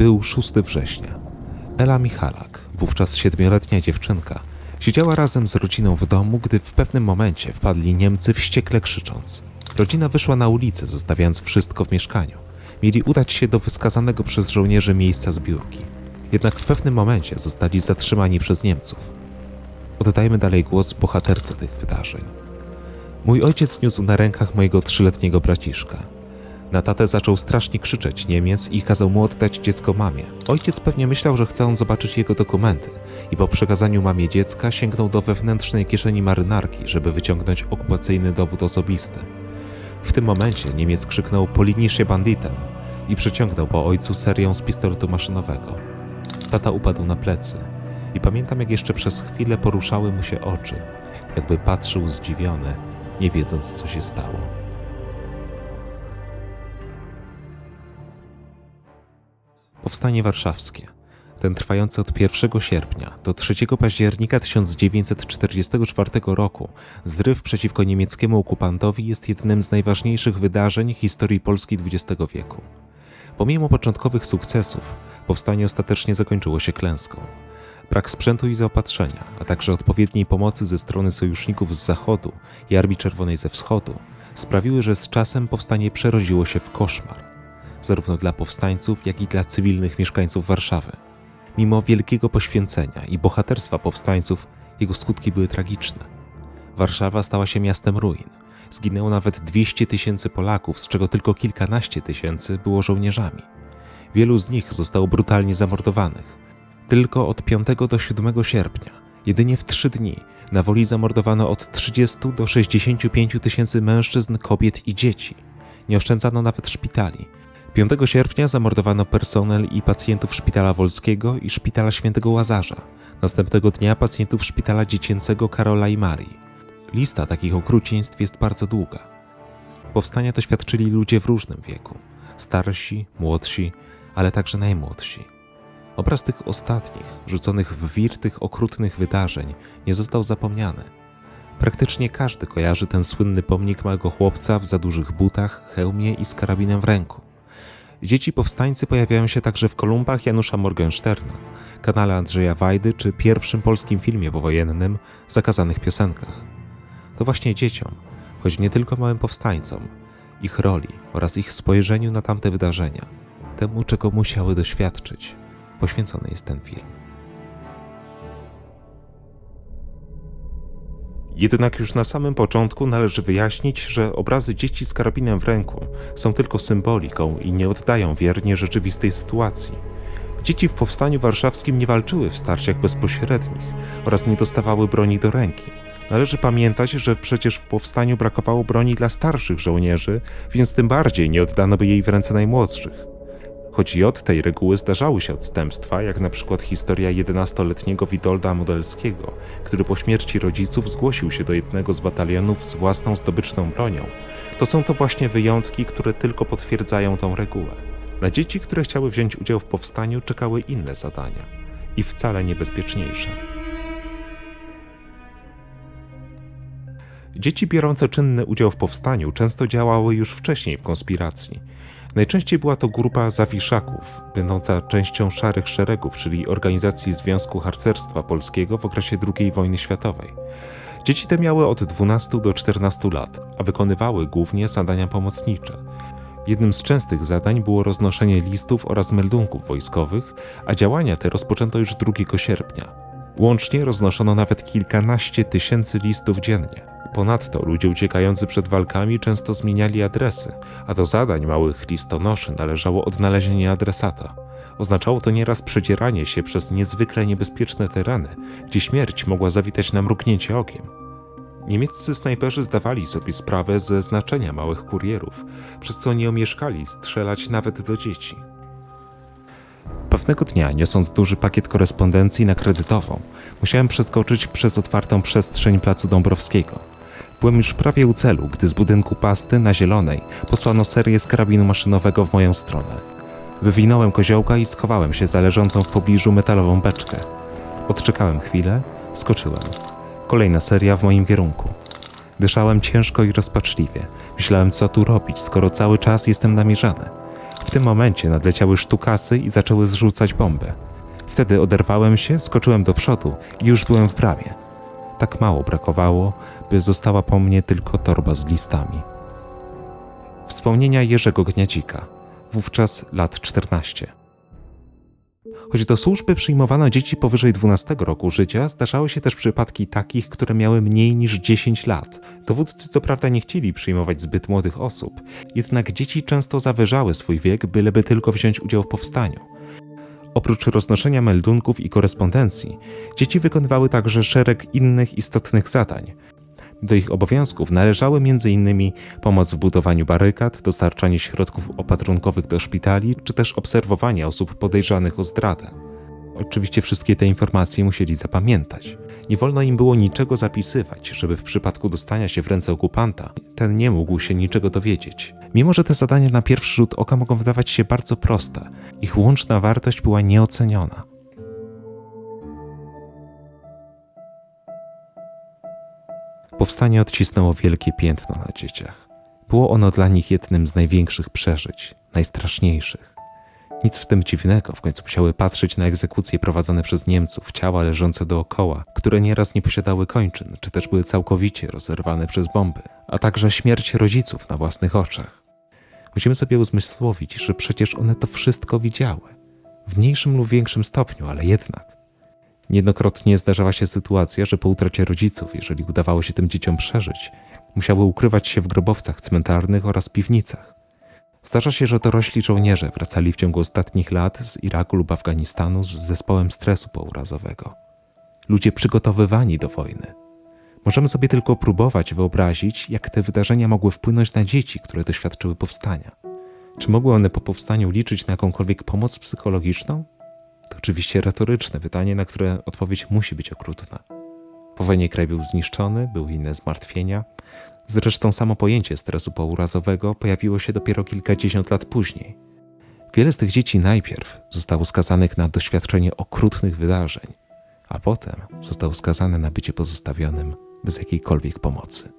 Był 6 września. Ela Michalak, wówczas siedmioletnia dziewczynka, siedziała razem z rodziną w domu, gdy w pewnym momencie wpadli Niemcy wściekle krzycząc. Rodzina wyszła na ulicę, zostawiając wszystko w mieszkaniu. Mieli udać się do wyskazanego przez żołnierzy miejsca zbiórki. Jednak w pewnym momencie zostali zatrzymani przez Niemców. Oddajmy dalej głos bohaterce tych wydarzeń. Mój ojciec niósł na rękach mojego trzyletniego braciszka. Na tatę zaczął strasznie krzyczeć Niemiec i kazał mu oddać dziecko mamie. Ojciec pewnie myślał, że chce on zobaczyć jego dokumenty i po przekazaniu mamie dziecka sięgnął do wewnętrznej kieszeni marynarki, żeby wyciągnąć okupacyjny dowód osobisty. W tym momencie Niemiec krzyknął Polinisze banditem i przeciągnął po ojcu serią z pistoletu maszynowego. Tata upadł na plecy i pamiętam jak jeszcze przez chwilę poruszały mu się oczy, jakby patrzył zdziwiony, nie wiedząc co się stało. Powstanie Warszawskie. Ten trwający od 1 sierpnia do 3 października 1944 roku zryw przeciwko niemieckiemu okupantowi jest jednym z najważniejszych wydarzeń historii Polski XX wieku. Pomimo początkowych sukcesów, powstanie ostatecznie zakończyło się klęską. Brak sprzętu i zaopatrzenia, a także odpowiedniej pomocy ze strony sojuszników z zachodu i Armii Czerwonej ze wschodu sprawiły, że z czasem powstanie przerodziło się w koszmar, zarówno dla powstańców, jak i dla cywilnych mieszkańców Warszawy. Mimo wielkiego poświęcenia i bohaterstwa powstańców, jego skutki były tragiczne. Warszawa stała się miastem ruin. Zginęło nawet 200 tysięcy Polaków, z czego tylko kilkanaście tysięcy było żołnierzami. Wielu z nich zostało brutalnie zamordowanych. Tylko od 5 do 7 sierpnia, jedynie w trzy dni, na woli zamordowano od 30 do 65 tysięcy mężczyzn, kobiet i dzieci. Nie oszczędzano nawet szpitali. 5 sierpnia zamordowano personel i pacjentów Szpitala Wolskiego i Szpitala Świętego Łazarza. Następnego dnia pacjentów Szpitala Dziecięcego Karola i Marii. Lista takich okrucieństw jest bardzo długa. Powstania doświadczyli ludzie w różnym wieku. Starsi, młodsi, ale także najmłodsi. Obraz tych ostatnich, rzuconych w wir tych okrutnych wydarzeń, nie został zapomniany. Praktycznie każdy kojarzy ten słynny pomnik małego chłopca w za dużych butach, hełmie i z karabinem w ręku. Dzieci powstańcy pojawiają się także w kolumbach Janusza Morgensterna, kanale Andrzeja Wajdy czy pierwszym polskim filmie powojennym Zakazanych piosenkach. To właśnie dzieciom, choć nie tylko małym powstańcom, ich roli oraz ich spojrzeniu na tamte wydarzenia, temu czego musiały doświadczyć, poświęcony jest ten film. Jednak już na samym początku należy wyjaśnić, że obrazy dzieci z karabinem w ręku są tylko symboliką i nie oddają wiernie rzeczywistej sytuacji. Dzieci w powstaniu warszawskim nie walczyły w starciach bezpośrednich oraz nie dostawały broni do ręki. Należy pamiętać, że przecież w powstaniu brakowało broni dla starszych żołnierzy, więc tym bardziej nie oddano by jej w ręce najmłodszych. Choć i od tej reguły zdarzały się odstępstwa, jak na przykład historia 11-letniego Witolda Modelskiego, który po śmierci rodziców zgłosił się do jednego z batalionów z własną zdobyczną bronią, to są to właśnie wyjątki, które tylko potwierdzają tą regułę. Na dzieci, które chciały wziąć udział w powstaniu, czekały inne zadania i wcale niebezpieczniejsze. Dzieci biorące czynny udział w powstaniu często działały już wcześniej w konspiracji. Najczęściej była to grupa zawiszaków, będąca częścią Szarych Szeregów, czyli organizacji Związku Harcerstwa Polskiego w okresie II wojny światowej. Dzieci te miały od 12 do 14 lat, a wykonywały głównie zadania pomocnicze. Jednym z częstych zadań było roznoszenie listów oraz meldunków wojskowych, a działania te rozpoczęto już 2 sierpnia. Łącznie roznoszono nawet kilkanaście tysięcy listów dziennie. Ponadto ludzie uciekający przed walkami często zmieniali adresy, a do zadań małych listonoszy należało odnalezienie adresata. Oznaczało to nieraz przedzieranie się przez niezwykle niebezpieczne tereny, gdzie śmierć mogła zawitać na mrugnięcie okiem. Niemieccy snajperzy zdawali sobie sprawę ze znaczenia małych kurierów, przez co nie omieszkali strzelać nawet do dzieci. Pewnego dnia, niosąc duży pakiet korespondencji na kredytową, musiałem przeskoczyć przez otwartą przestrzeń placu Dąbrowskiego. Byłem już prawie u celu, gdy z budynku pasty na zielonej posłano serię z karabinu maszynowego w moją stronę. Wywinąłem koziołka i schowałem się za leżącą w pobliżu metalową beczkę. Odczekałem chwilę, skoczyłem. Kolejna seria w moim kierunku. Dyszałem ciężko i rozpaczliwie. Myślałem, co tu robić, skoro cały czas jestem namierzany. W tym momencie nadleciały sztukasy i zaczęły zrzucać bomby. Wtedy oderwałem się, skoczyłem do przodu i już byłem w bramie. Tak mało brakowało, by została po mnie tylko torba z listami. Wspomnienia Jerzego Gniadzika, wówczas lat 14. Choć do służby przyjmowano dzieci powyżej 12 roku życia, zdarzały się też przypadki takich, które miały mniej niż 10 lat. Dowódcy co prawda nie chcieli przyjmować zbyt młodych osób, jednak dzieci często zawyżały swój wiek, byleby tylko wziąć udział w powstaniu. Oprócz roznoszenia meldunków i korespondencji, dzieci wykonywały także szereg innych istotnych zadań. Do ich obowiązków należały m.in. pomoc w budowaniu barykad, dostarczanie środków opatrunkowych do szpitali, czy też obserwowanie osób podejrzanych o zdradę. Oczywiście wszystkie te informacje musieli zapamiętać. Nie wolno im było niczego zapisywać, żeby w przypadku dostania się w ręce okupanta, ten nie mógł się niczego dowiedzieć. Mimo, że te zadania na pierwszy rzut oka mogą wydawać się bardzo proste, ich łączna wartość była nieoceniona. Powstanie odcisnęło wielkie piętno na dzieciach. Było ono dla nich jednym z największych przeżyć, najstraszniejszych. Nic w tym dziwnego, w końcu musiały patrzeć na egzekucje prowadzone przez Niemców, ciała leżące dookoła, które nieraz nie posiadały kończyn, czy też były całkowicie rozerwane przez bomby, a także śmierć rodziców na własnych oczach. Musimy sobie uzmysłowić, że przecież one to wszystko widziały. W mniejszym lub większym stopniu, ale jednak. Niejednokrotnie zdarzała się sytuacja, że po utracie rodziców, jeżeli udawało się tym dzieciom przeżyć, musiały ukrywać się w grobowcach cmentarnych oraz piwnicach. Zdarza się, że dorośli żołnierze wracali w ciągu ostatnich lat z Iraku lub Afganistanu z zespołem stresu pourazowego. Ludzie przygotowywani do wojny. Możemy sobie tylko próbować wyobrazić, jak te wydarzenia mogły wpłynąć na dzieci, które doświadczyły powstania. Czy mogły one po powstaniu liczyć na jakąkolwiek pomoc psychologiczną? To oczywiście retoryczne pytanie, na które odpowiedź musi być okrutna. Po wojnie kraj był zniszczony, były inne zmartwienia. Zresztą samo pojęcie stresu pourazowego pojawiło się dopiero kilkadziesiąt lat później. Wiele z tych dzieci najpierw zostało skazanych na doświadczenie okrutnych wydarzeń, a potem zostało skazane na bycie pozostawionym bez jakiejkolwiek pomocy.